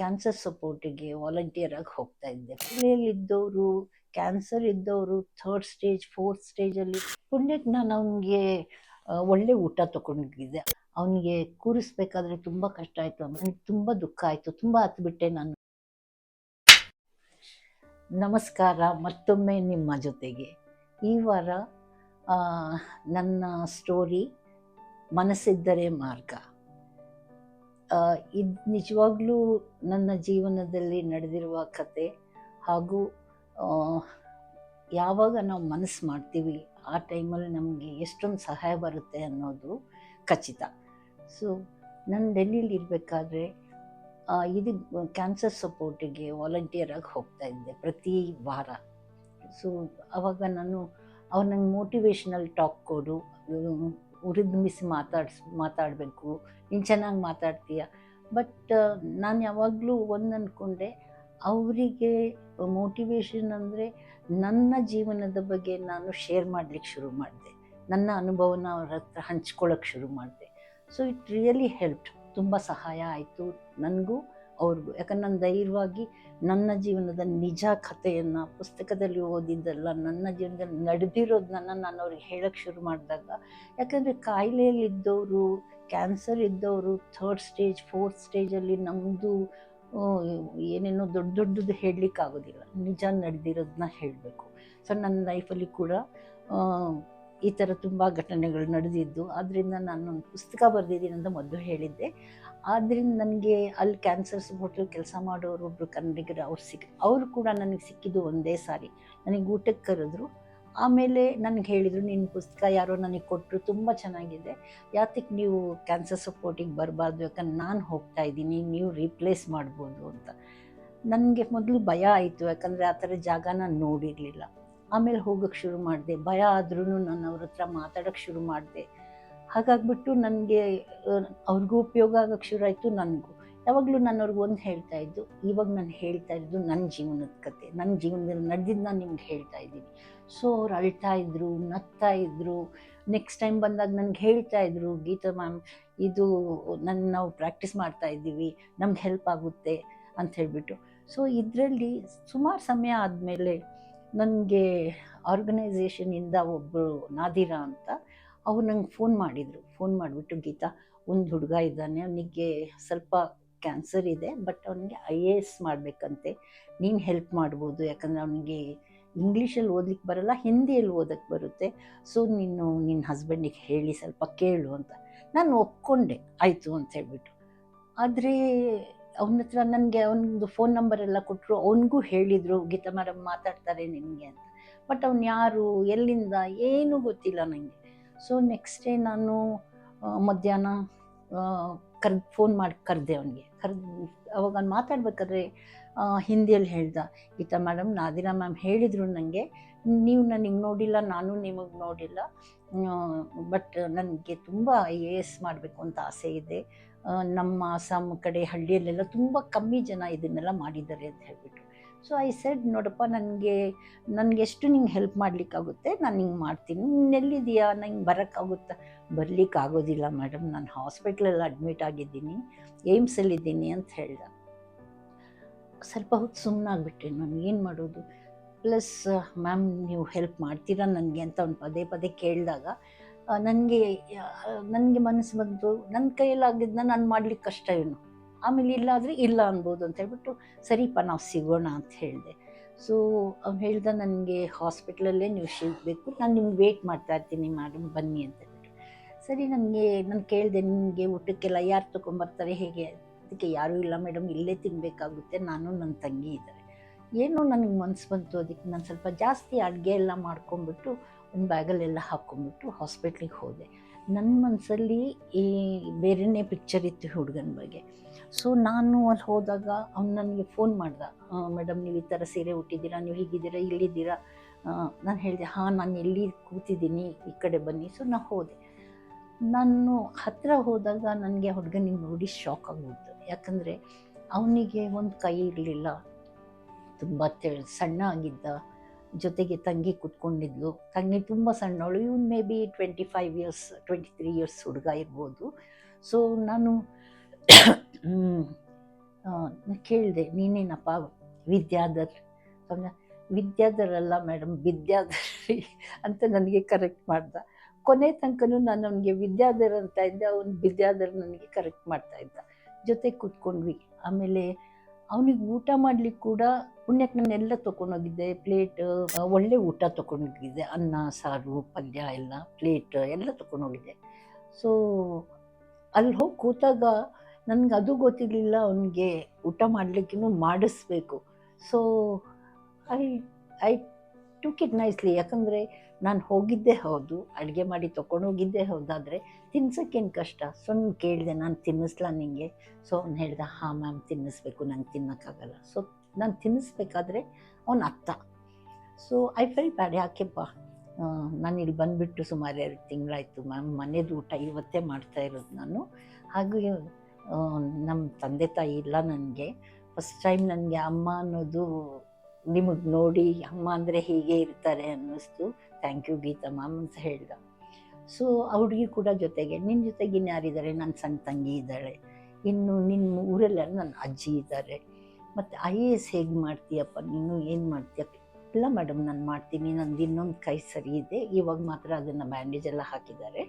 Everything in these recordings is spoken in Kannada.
ಕ್ಯಾನ್ಸರ್ ಸಪೋರ್ಟಿಗೆ ವಾಲಂಟಿಯರ್ ಆಗಿ ಹೋಗ್ತಾ ಇದ್ದೆ. ಇದ್ದವರು ಕ್ಯಾನ್ಸರ್ ಇದ್ದವರು ಥರ್ಡ್ ಸ್ಟೇಜ್ ಫೋರ್ತ್ ಸ್ಟೇಜಲ್ಲಿ ಪುಣ್ಯಕ್ಕೆ ನಾನು ಅವನಿಗೆ ಒಳ್ಳೆ ಊಟ ತಗೊಂಡಿದ್ದೆ. ಅವನಿಗೆ ಕೂರಿಸ್ಬೇಕಾದ್ರೆ ತುಂಬ ಕಷ್ಟ ಆಯಿತು. ನನಗೆ ತುಂಬ ದುಃಖ ಆಯಿತು. ತುಂಬ ಹತ್ಬಿಟ್ಟೆ ನಾನು. ನಮಸ್ಕಾರ, ಮತ್ತೊಮ್ಮೆ ನಿಮ್ಮ ಜೊತೆಗೆ. ಈ ವಾರ ನನ್ನ ಸ್ಟೋರಿ ಮನಸ್ಸಿದ್ದರೆ ಮಾರ್ಗ. ಇದು ನಿಜವಾಗ್ಲೂ ನನ್ನ ಜೀವನದಲ್ಲಿ ನಡೆದಿರುವ ಕತೆ ಹಾಗೂ ಯಾವಾಗ ನಾವು ಮನಸ್ಸು ಮಾಡ್ತೀವಿ, ಆ ಟೈಮಲ್ಲಿ ನಮಗೆ ಎಷ್ಟೊಂದು ಸಹಾಯ ಬರುತ್ತೆ ಅನ್ನೋದು ಖಚಿತ. ಸೊ ನಾನು ಡೆಲ್ಲಿಲಿ ಇರಬೇಕಾದ್ರೆ ಇದು ಕ್ಯಾನ್ಸರ್ ಸಪೋರ್ಟಿಗೆ ವಾಲಂಟಿಯರ್ ಆಗಿ ಹೋಗ್ತಾ ಇದ್ದೆ ಪ್ರತಿ ವಾರ. ಸೊ ಅವಾಗ ನಾನು ಅವ್ರು ನಂಗೆ ಮೋಟಿವೇಶ್ನಲ್ ಟಾಕ್ ಕೊಡು ಉರಿದುಂಬಿಸಿ ಮಾತಾಡ್ಸ್, ಮಾತಾಡಬೇಕು. ನೀನು ಚೆನ್ನಾಗಿ ಮಾತಾಡ್ತೀಯ. ಬಟ್, ನಾನು ಯಾವಾಗಲೂ ಒಂದು ಅಂದ್ಕೊಂಡೆ ಅವರಿಗೆ ಮೋಟಿವೇಶನ್ ಅಂದರೆ ನನ್ನ ಜೀವನದ ಬಗ್ಗೆ ನಾನು ಶೇರ್ ಮಾಡಲಿಕ್ಕೆ ಶುರು ಮಾಡಿದೆ. ನನ್ನ ಅನುಭವನ ಅವ್ರ ಹತ್ರ ಹಂಚ್ಕೊಳ್ಳೋಕ್ಕೆ ಶುರು ಮಾಡಿದೆ. ಸೊ ಇಟ್ ರಿಯಲಿ ಹೆಲ್ಪ್ ತುಂಬ ಸಹಾಯ ಆಯಿತು. ನನಗೂ ಅವ್ರಿಗೂ ಯಾಕಂದ್ರೆ ನಾನು ಧೈರ್ಯವಾಗಿ ನನ್ನ ಜೀವನದ ನಿಜ ಕಥೆಯನ್ನು ಪುಸ್ತಕದಲ್ಲಿ ಓದಿದ್ದಲ್ಲ ನನ್ನ ಜೀವನದಲ್ಲಿ ನಡೆದಿರೋದನ್ನ ನಾನು ಅವ್ರಿಗೆ ಹೇಳೋಕ್ಕೆ ಶುರು ಮಾಡಿದಾಗ, ಯಾಕಂದರೆ ಕಾಯಿಲೆಯಲ್ಲಿದ್ದವರು ಕ್ಯಾನ್ಸರ್ ಇದ್ದವರು ಥರ್ಡ್ ಸ್ಟೇಜ್ ಫೋರ್ತ್ ಸ್ಟೇಜಲ್ಲಿ ನಮ್ಮದು ಏನೇನೋ ದೊಡ್ಡ ದೊಡ್ಡದು ಹೇಳಲಿಕ್ಕಾಗೋದಿಲ್ಲ ನಿಜ ನಡೆದಿರೋದನ್ನ ಹೇಳಬೇಕು. ಸೊ ನನ್ನ ಲೈಫಲ್ಲಿ ಕೂಡ ಈ ಥರ ತುಂಬ ಘಟನೆಗಳು ನಡೆದಿದ್ದು. ಆದ್ದರಿಂದ ನಾನು ಒಂದು ಪುಸ್ತಕ ಬರೆದಿದ್ದೀನಿ ಅಂತ ಮೊದಲು ಹೇಳಿದ್ದೆ. ಆದ್ದರಿಂದ ನನಗೆ ಅಲ್ಲಿ ಕ್ಯಾನ್ಸರ್ಸ್ ಹೋಟೆಲ್ ಕೆಲಸ ಮಾಡೋರು ಒಬ್ಬರು ಕನ್ನಡಿಗರು ಅವ್ರು ಸಿಕ್, ಅವರು ಕೂಡ ನನಗೆ ಸಿಕ್ಕಿದ್ದು ಒಂದೇ ಸಾರಿ. ನನಗೆ ಊಟಕ್ಕೆ ಕರೆದ್ರು. ಆಮೇಲೆ ನನಗೆ ಹೇಳಿದರು ನಿನ್ನ ಪುಸ್ತಕ ಯಾರೋ ನನಗೆ ಕೊಟ್ಟರು ತುಂಬ ಚೆನ್ನಾಗಿದೆ. ಯಾತಕ್ಕೆ ನೀವು ಕ್ಯಾನ್ಸರ್ ಸಪೋರ್ಟಿಗೆ ಬರಬಾರ್ದು, ಯಾಕಂದ್ರೆ ನಾನು ಹೋಗ್ತಾ ಇದ್ದೀನಿ, ನೀವು ರೀಪ್ಲೇಸ್ ಮಾಡ್ಬೋದು ಅಂತ. ನನಗೆ ಮೊದಲು ಭಯ ಆಯಿತು, ಯಾಕಂದರೆ ಆ ಥರ ಜಾಗ ನಾನು ನೋಡಿರಲಿಲ್ಲ. ಆಮೇಲೆ ಹೋಗೋಕ್ಕೆ ಶುರು ಮಾಡಿದೆ. ಭಯ ಆದ್ರೂ ನಾನು ಅವ್ರ ಹತ್ರ ಮಾತಾಡೋಕ್ಕೆ ಶುರು ಮಾಡಿದೆ. ಹಾಗಾಗ್ಬಿಟ್ಟು ನನಗೆ ಅವ್ರಿಗೂ ಉಪಯೋಗ ಆಗೋಕ್ಕೆ ಶುರು ಆಯಿತು ನನಗೂ. ಯಾವಾಗಲೂ ನಾನು ಅವ್ರಿಗೆ ಒಂದು ಹೇಳ್ತಾ ಇದ್ದು, ಇವಾಗ ನಾನು ಹೇಳ್ತಾ ಇದ್ದು ನನ್ನ ಜೀವನದ ಕತೆ. ನನ್ನ ಜೀವನದಲ್ಲಿ ನಡೆದಿದ್ದು ನಾನು ನಿಮ್ಗೆ ಹೇಳ್ತಾ ಇದ್ದೀನಿ. ಸೊ ಅವ್ರು ಅಳ್ತಾ ಇದ್ರು, ನಗ್ತಾ ಇದ್ರು ನೆಕ್ಸ್ಟ್ ಟೈಮ್ ಬಂದಾಗ ನನಗೆ ಹೇಳ್ತಾ ಇದ್ರು, ಗೀತಾ ಮ್ಯಾಮ್, ಇದು ನನ್ನ ನಾವು ಪ್ರಾಕ್ಟೀಸ್ ಮಾಡ್ತಾ ಇದ್ದೀವಿ, ನಮ್ಗೆ ಹೆಲ್ಪ್ ಆಗುತ್ತೆ, ಅಂತ ಹೇಳಿಬಿಟ್ಟು. ಸೊ ಇದರಲ್ಲಿ ಸುಮಾರು ಸಮಯ ಆದಮೇಲೆ ನನಗೆ ಆರ್ಗನೈಸೇಷನಿಂದ ಒಬ್ಬರು ನಾದಿರ ಅಂತ ಅವ್ರು ನಂಗೆ ಫೋನ್ ಮಾಡಿದರು. ಫೋನ್ ಮಾಡಿಬಿಟ್ಟು, ಗೀತಾ, ಒಂದು ಹುಡುಗ ಇದ್ದಾನೆ. ಅವನಿಗೆ ಸ್ವಲ್ಪ ಕ್ಯಾನ್ಸರ್ ಇದೆ ಬಟ್ ಅವನಿಗೆ ಐ ಎ ಎಸ್ ಮಾಡಬೇಕಂತೆ. ನೀನು ಹೆಲ್ಪ್ ಮಾಡ್ಬೋದು. ಯಾಕಂದರೆ ಅವನಿಗೆ ಇಂಗ್ಲೀಷಲ್ಲಿ ಓದ್ಲಿಕ್ಕೆ ಬರಲ್ಲ ಹಿಂದಿಯಲ್ಲಿ ಓದಕ್ಕೆ ಬರುತ್ತೆ. ಸೊ ನೀನು ನಿನ್ನ ಹಸ್ಬೆಂಡಿಗೆ ಹೇಳಿ ಸ್ವಲ್ಪ ಕೇಳು ಅಂತ. ನಾನು ಒಪ್ಕೊಂಡೆ. ಆಯಿತು ಅಂತ ಹೇಳಿಬಿಟ್ಟು ಆದರೆ ಅವನ ಹತ್ರ ನನಗೆ ಅವನದು ಫೋನ್ ನಂಬರ್ ಎಲ್ಲ ಕೊಟ್ಟರು ಅವನಿಗೂ ಹೇಳಿದರು, ಗೀತಾ ಮೇಡಮ್ ಮಾತಾಡ್ತಾರೆ ನಿನಗೆ ಅಂತ. ಬಟ್ ಅವ್ನು ಯಾರು, ಎಲ್ಲಿಂದ, ಏನೂ ಗೊತ್ತಿಲ್ಲ ನನಗೆ ಸೊ ನೆಕ್ಸ್ಟ್ ಡೇ ನಾನು ಮಧ್ಯಾಹ್ನ ಕರ್ದು ಫೋನ್ ಮಾಡಿ, ಕರೆದೆ ಅವನಿಗೆ. ಕರೆದು ಅವಾಗ ಅವ್ನು ಮಾತಾಡ್ಬೇಕಾದ್ರೆ ಹಿಂದಿಯಲ್ಲಿ ಹೇಳ್ದ, ಈತ ಮೇಡಮ್ ನಾದಿರಾ ಮ್ಯಾಮ್ ಹೇಳಿದರು ನನಗೆ ನೀವು ನನಗೆ ನೋಡಿಲ್ಲ, ನಾನು ನಿಮಗೆ ನೋಡಿಲ್ಲ. ಬಟ್ ನನಗೆ ತುಂಬ ಐ ಎ ಎಸ್ ಮಾಡಬೇಕು ಅಂತ ಆಸೆ ಇದೆ. ನಮ್ಮ ಆಸಾಮ್ ಕಡೆ ಹಳ್ಳಿಯಲ್ಲೆಲ್ಲ ತುಂಬ ಕಮ್ಮಿ ಜನ ಇದನ್ನೆಲ್ಲ ಮಾಡಿದ್ದಾರೆ ಅಂತ ಹೇಳ್ಬಿಟ್ಟು ಸೊ ಐ ಸೆಡ್ ನೋಡಪ್ಪ, ನನಗೆ ನನಗೆ ಎಷ್ಟು ನಿಂಗೆ ಹೆಲ್ಪ್ ಮಾಡಲಿಕ್ಕಾಗುತ್ತೆ, ನಾನು ಹಿಂಗೆ ಮಾಡ್ತೀನಿ. ನೀನು ಎಲ್ಲಿದೆಯಾ ನಂಗೆ ಬರೋಕ್ಕಾಗುತ್ತಾ? ಬರ್ಲಿಕ್ಕೆ ಆಗೋದಿಲ್ಲ ಮೇಡಮ್ ನಾನು ಹಾಸ್ಪಿಟ್ಲಲ್ಲಿ ಅಡ್ಮಿಟ್ ಆಗಿದ್ದೀನಿ ಏಮ್ಸಲ್ಲಿದ್ದೀನಿ ಅಂತ ಹೇಳ್ದೆ. ಸ್ವಲ್ಪ ಹೊತ್ತು ಸುಮ್ಮನಾಗ್ಬಿಟ್ಟೆ ನಾನು ಏನು ಮಾಡೋದು? ಪ್ಲಸ್ ಮ್ಯಾಮ್ ನೀವು ಹೆಲ್ಪ್ ಮಾಡ್ತೀರಾ ನನಗೆ ಅಂತ ಒಂದು ಪದೇ ಪದೇ ಕೇಳಿದಾಗ ನನಗೆ ನನಗೆ ಮನಸ್ಸು ಬಂತು. ನನ್ನ ಕೈಯಲ್ಲಾಗಿದ್ದನ್ನ ನಾನು ಮಾಡ್ಲಿಕ್ಕೆ ಕಷ್ಟ ಏನು? ಆಮೇಲೆ ಇಲ್ಲ ಆದರೆ ಇಲ್ಲ ಅನ್ಬೋದು ಅಂತ ಹೇಳ್ಬಿಟ್ಟು ಸರಿಪ್ಪ ನಾವು ಸಿಗೋಣ ಅಂತ ಹೇಳಿದೆ. ಸೊ ಅವ್ನು ಹೇಳ್ದ ನನಗೆ ಹಾಸ್ಪಿಟ್ಲಲ್ಲೇ ನೀವು ಸಿಗಬೇಕು ನಾನು ನಿಮ್ಗೆ ವೇಟ್ ಮಾಡ್ತಾ ಇರ್ತೀನಿ ಮಾಡಿ ಬನ್ನಿ ಅಂತ ಹೇಳ್ಬಿಟ್ಟು ಸರಿ, ನನಗೆ, ನಾನು ಕೇಳಿದೆ ನಿಮಗೆ ಊಟಕ್ಕೆಲ್ಲ ಯಾರು ತೊಗೊಂಬರ್ತಾರೆ ಹೇಗೆ? ಅದಕ್ಕೆ ಯಾರೂ ಇಲ್ಲ ಮೇಡಮ್ ಇಲ್ಲೇ ತಿನ್ನಬೇಕಾಗುತ್ತೆ ನಾನು ನನ್ನ ತಂಗಿ ಇದ್ದಾರೆ. ಏನೋ ನನಗೆ ಮನಸ್ಸು ಬಂತು ಅದಕ್ಕೆ ನಾನು ಸ್ವಲ್ಪ ಜಾಸ್ತಿ ಅಡುಗೆ ಎಲ್ಲ ಮಾಡ್ಕೊಂಬಿಟ್ಟು ಒಂದು ಬ್ಯಾಗಲ್ಲೆಲ್ಲ ಹಾಕ್ಕೊಂಬಿಟ್ಟು ಹಾಸ್ಪಿಟ್ಲಿಗೆ ಹೋದೆ. ನನ್ನ ಮನಸ್ಸಲ್ಲಿ ಈ ಬೇರೆಯೇ ಪಿಕ್ಚರ್ ಇತ್ತು ಹುಡುಗನ ಬಗ್ಗೆ. ಸೊ ನಾನು ಅಲ್ಲಿ ಹೋದಾಗ ಅವ್ನು ನನಗೆ ಫೋನ್ ಮಾಡ್ದ. ಮೇಡಮ್ ನೀವು ಈ ಥರ ಸೀರೆ ಉಟ್ಟಿದ್ದೀರಾ? ನೀವು ಹೀಗಿದ್ದೀರಾ? ಇಲ್ಲಿದ್ದೀರಾ? ನಾನು ಹೇಳಿದೆ, ಹಾಂ, ನಾನು ಎಲ್ಲಿ ಕೂತಿದ್ದೀನಿ? ಈ ಕಡೆ ಬನ್ನಿ. ಸೊ ನಾನು ಹೋದೆ. ನಾನು ಹತ್ತಿರ ಹೋದಾಗ ನನಗೆ ಹುಡುಗನಿಗೆ ನೋಡಿ ಶಾಕ್ ಆಗ್ಬಿಡ್ತು ಯಾಕಂದರೆ ಅವನಿಗೆ ಒಂದು ಕೈ ಇರಲಿಲ್ಲ. ತುಂಬ ತೆಳ್, ಸಣ್ಣ ಆಗಿದ್ದ. ಜೊತೆಗೆ ತಂಗಿ ಕುತ್ಕೊಂಡಿದ್ಲು. ತಂಗಿ ತುಂಬ ಸಣ್ಣವಳು. ಇವನು maybe twenty five years twenty three years ಹುಡುಗ ಇರ್ಬೋದು. ಸೊ ನಾನು ಕೇಳಿದೆ, ನೀನೇನಪ್ಪ ವಿದ್ಯಾಧರ್? ಅವನ ವಿದ್ಯಾಧರ್ ಅಲ್ಲ ಮೇಡಮ್ ವಿದ್ಯಾಧರ್ ಅಂತ ನನಗೆ ಕರೆಕ್ಟ್ ಮಾಡ್ದ. ಕೊನೆ ತನಕನೂ ನಾನು ಅವನಿಗೆ ವಿದ್ಯಾಧರ್ ಅಂತ ಇದ್ದೆ, ಅವನು ವಿದ್ಯಾಧರ್ ನನಗೆ ಕರೆಕ್ಟ್ ಮಾಡ್ತಾ ಇದ್ದ. ಜೊತೆ ಕೂತ್ಕೊಂಡ್ವಿ. ಆಮೇಲೆ ಅವನಿಗೆ ಊಟ ಮಾಡಲಿಕ್ಕೆ ಕೂಡ ಪುಣ್ಯಕ್ಕೆ ನಾನೆಲ್ಲ ತೊಗೊಂಡೋಗಿದ್ದೆ ಪ್ಲೇಟ್ ಒಳ್ಳೆ ಊಟ ತೊಗೊಂಡೋಗಿದ್ದೆ ಅನ್ನ, ಸಾರು, ಪಲ್ಯ ಎಲ್ಲ, ಪ್ಲೇಟ್ ಎಲ್ಲ ತೊಗೊಂಡೋಗಿದ್ದೆ ಸೊ, ಅಲ್ಲಿ ಹೋಗಿ ಕೂತಾಗ ನನಗೆ ಅದು ಗೊತ್ತಿರಲಿಲ್ಲ ಅವನಿಗೆ ಊಟ ಮಾಡಲಿಕ್ಕೂ ಮಾಡಿಸ್ಬೇಕು. So I I took it nicely ಯಾಕಂದರೆ ನಾನು ಹೋಗಿದ್ದೇ ಹೌದು, ಅಡುಗೆ ಮಾಡಿ ತೊಗೊಂಡೋಗಿದ್ದೇ ಹೌದಾದರೆ ತಿನ್ಸೋಕ್ಕೇನು ಕಷ್ಟ? ಸೊ ನಾನು ಕೇಳಿದೆ ನಾನು ತಿನ್ನಿಸ್ಲಾ ನಿಂಗೆ? ಸೊ ಅವ್ನು ಹೇಳ್ದ, ಹಾಂ ಮ್ಯಾಮ್, ತಿನ್ನಿಸ್ಬೇಕು, ನಂಗೆ ತಿನ್ನೋಕ್ಕಾಗಲ್ಲ. ಸೊ ನಾನು ತಿನ್ನಿಸ್ಬೇಕಾದ್ರೆ ಅವನ ಅತ್ತ. ಸೊ ಐ ಫೆಲ್ ಬ್ಯಾಡ್ ಯಾಕೆಪ್ಪ? ನಾನು ಇಲ್ಲಿ ಬಂದುಬಿಟ್ಟು ಸುಮಾರು ಎರಡು ತಿಂಗಳಾಯಿತು ಮ್ಯಾಮ್, ಮನೇದು ಊಟ ಇವತ್ತೇ ಮಾಡ್ತಾ ಇರೋದು ನಾನು. ಹಾಗೆ ನಮ್ಮ ತಂದೆ ತಾಯಿ ಇಲ್ಲ ನನಗೆ. ಫಸ್ಟ್ ಟೈಮ್ ನನಗೆ ಅಮ್ಮ ಅನ್ನೋದು ನಿಮಗೆ ನೋಡಿ ಅಮ್ಮ ಅಂದರೆ ಹೀಗೆ ಇರ್ತಾರೆ ಅನ್ನಿಸ್ತು. ಥ್ಯಾಂಕ್ ಯು ಗೀತಾ ಮ್ಯಾಮ್ ಅಂತ ಹೇಳ್ದ. ಸೊ ಅವ್ರಿಗೆ ಕೂಡ ಜೊತೆಗೆ ನಿನ್ನ ಜೊತೆಗೆ ಇನ್ಯಾರಿದ್ದಾರೆ ನನ್ನ ಸಣ್ಣ ತಂಗಿ ಇದ್ದಾಳೆ. ಇನ್ನು ನಿಮ್ಮ ಊರಲ್ಲೆಲ್ಲ ನನ್ನ ಅಜ್ಜಿ ಇದ್ದಾರೆ ಮತ್ತು ಐ ಎ ಎಸ್ ಹೇಗೆ ಮಾಡ್ತೀಯಪ್ಪ? ನೀನು ಏನು ಮಾಡ್ತೀಯ? ಇಲ್ಲ ಮೇಡಮ್ ನಾನು ಮಾಡ್ತೀನಿ. ನಂದು ಇನ್ನೊಂದು ಕೈ ಸರಿ ಇದೆ. ಇವಾಗ ಮಾತ್ರ ಅದನ್ನು ಬ್ಯಾಂಡೇಜ್ ಎಲ್ಲ ಹಾಕಿದ್ದಾರೆ.